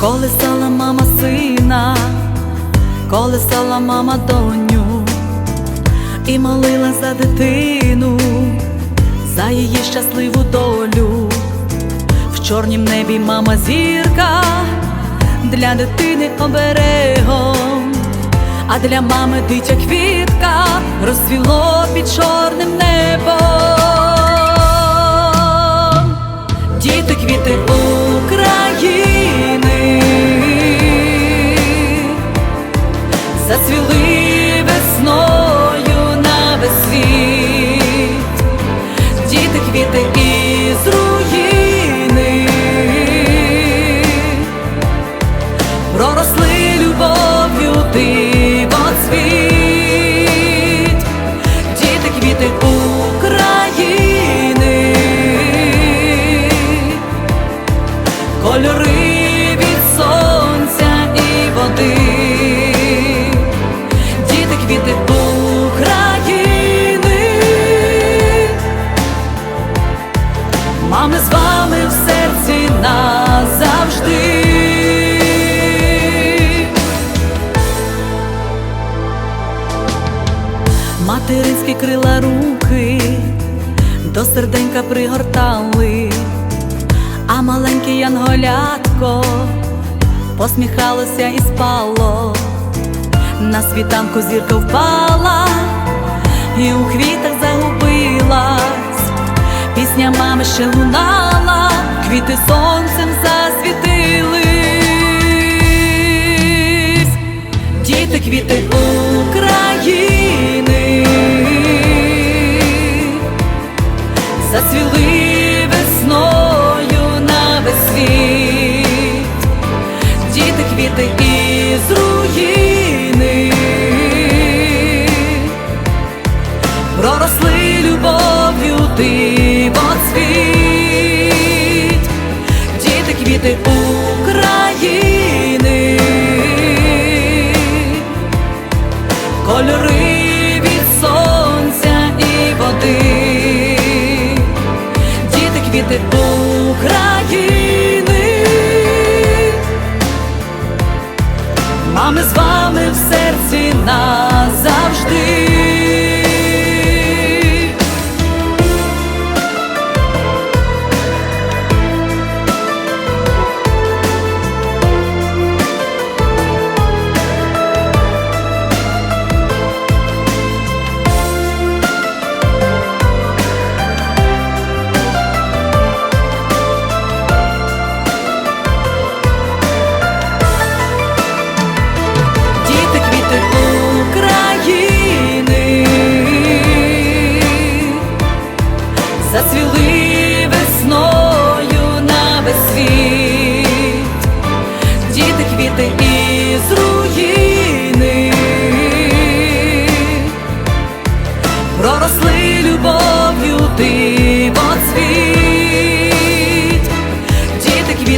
Колесала мама сина, колесала мама доню, і молила за дитину, за її щасливу долю. В чорнім небі мама зірка, для дитини оберегом, а для мами дитя квітка розцвіло під чорним небом. Діти квіти зацвіли весною на весь світ, діти квіти із руїни. Проросли любов'ю дивоцвіт, діти квіти України, кольори Материнські крила руки до серденька пригортали, а маленьке янголятко посміхалося і спало. На світанку зірка впала і у квітах загубилась. Пісня мами ще лунала, квіти сонцем діти квіти із руїни. Проросли любов'ю мами з вами в серці назавжди.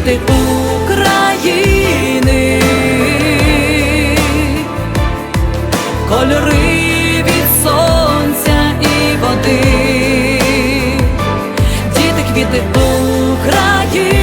Діти України. Кольори від сонця і води, діти квіти України,